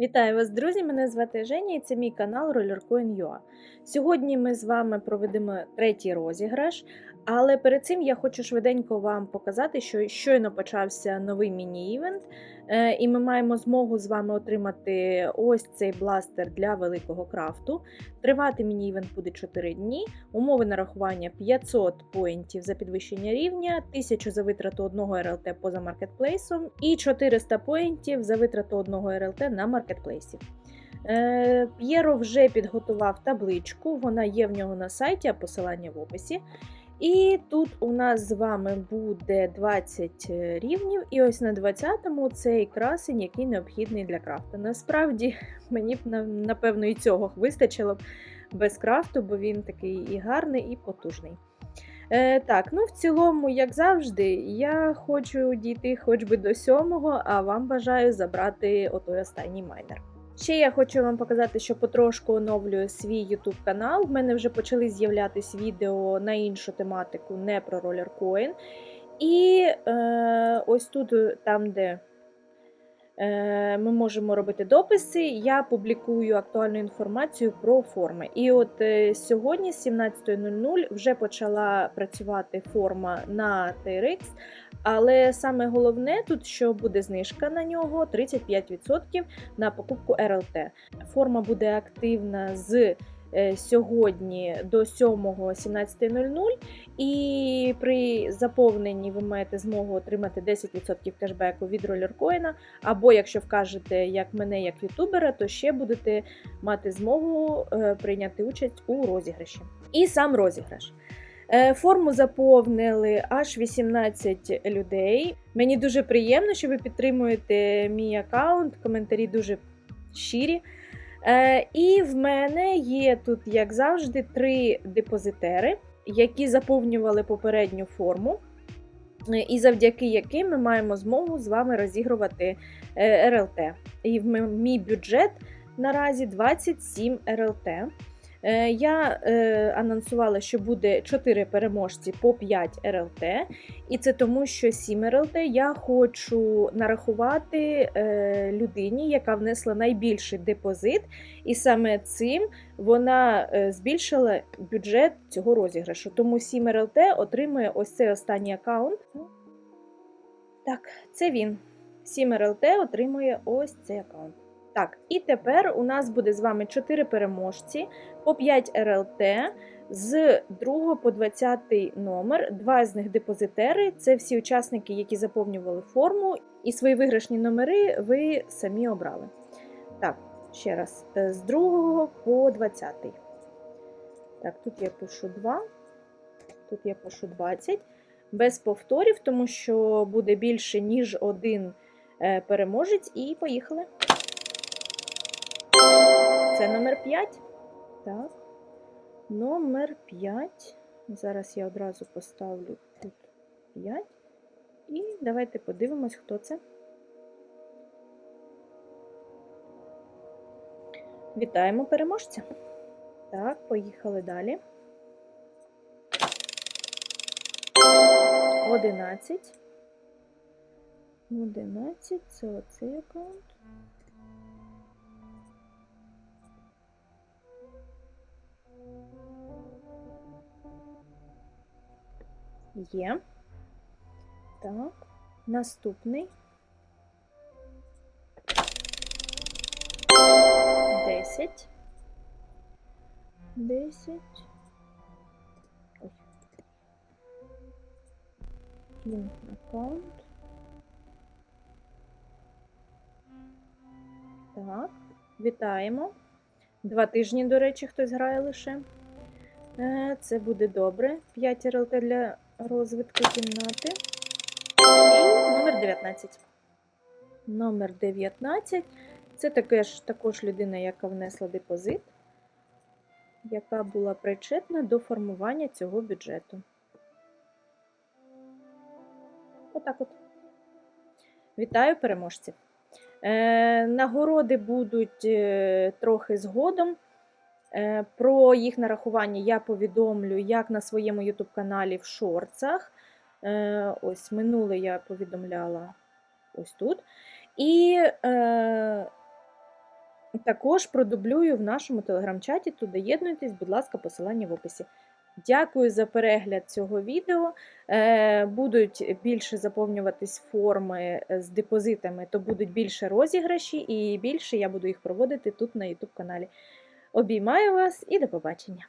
Вітаю вас, друзі! Мене звати Женя і це мій канал RollerCoin.ua. Сьогодні ми з вами проведемо третій розіграш, але перед цим я хочу швиденько вам показати, що щойно почався новий міні-івент, е, і ми маємо змогу з вами отримати ось цей бластер для великого крафту. Тривати міні-івент буде 4 дні. Умови нарахування 500 поінтів за підвищення рівня, 1000 за витрату одного РЛТ поза маркетплейсом і 400 поінтів за витрату одного РЛТ на маркетплейсі. Е, П'єро вже підготував табличку, вона є в нього на сайті, а посилання в описі. І тут у нас з вами буде 20 рівнів, і ось на 20-му цей красень, який необхідний для крафту. Насправді, мені б напевно і цього вистачило б без крафту, бо він такий і гарний, і потужний. Е, так, ну в цілому, як завжди, я хочу дійти хоч би до сьомого, а вам бажаю забрати отой останній майнер. Ще я хочу вам показати, що потрошку оновлюю свій YouTube канал. В мене вже почали з'являтись відео на іншу тематику, не про ролеркоін. І е, ось тут, там, де е, ми можемо робити дописи, я публікую актуальну інформацію про форми. І от е, сьогодні, з 17.00, вже почала працювати форма на TRX. Але саме головне тут, що буде знижка на нього 35% на покупку RLT. Форма буде активна з е, сьогодні до 7.17.00, і при заповненні ви маєте змогу отримати 10% кешбеку від ролеркоїна. Або якщо вкажете як мене, як ютубера, то ще будете мати змогу е, прийняти участь у розіграші. І сам розіграш. Е, Форму заповнили аж 18 людей. Мені дуже приємно, що ви підтримуєте мій аккаунт. Коментарі дуже щирі. Е, І в мене є тут, як завжди, три депозитери, які заповнювали попередню форму, е, і завдяки яким ми маємо змогу з вами розігрувати е, РЛТ. І в мій бюджет наразі 27 РЛТ. Е, Я е, анонсувала, що буде 4 переможці по 5 РЛТ, і це тому, що 7 РЛТ я хочу нарахувати е, людині, яка внесла найбільший депозит, і саме цим вона збільшила бюджет цього розіграшу. Тому 7 РЛТ отримує ось цей останній аккаунт. Так, це він. 7 РЛТ отримує ось цей аккаунт. Так, і тепер у нас буде з вами 4 переможці по 5 РЛТ з 2 по 20 номер. Два з них депозитери. Це всі учасники, які заповнювали форму, і свої виграшні номери ви самі обрали. Так, ще раз, е, з 2 по 20. Так, тут я пишу 2, тут я пишу 20. Без повторів, тому що буде більше, ніж один е, переможець. І поїхали. Це номер 5. Так. Номер 5. Зараз я одразу поставлю тут 5. І давайте подивимось, хто це. Вітаємо переможця. Так, поїхали далі. 11. 11 це оцей аккаунт. Є. Так. Наступний. 10. 10. Ой. Аккаунт. Так. Вітаємо. Два тижні, до речі, хтось грає лише. Е, Це буде добре. 5 РЛТ для розвитку кімнати. І номер 19. Номер 19. Це таке ж, також людина, яка внесла депозит, яка була причетна до формування цього бюджету. Отак от. Вітаю переможців. Е, нагороди будуть е, трохи згодом. Е, Про їх нарахування я повідомлю як на своєму YouTube каналі в шорцах. Е, Ось минуле я повідомляла ось тут. І е, Також продублюю в нашому телеграм-чаті, то доєднуйтесь, будь ласка, посилання в описі. Дякую за перегляд цього відео. Е, Будуть більше заповнюватись форми е, з депозитами, то будуть більше розіграші, і більше я буду їх проводити тут на YouTube каналі. Обіймаю вас і до побачення!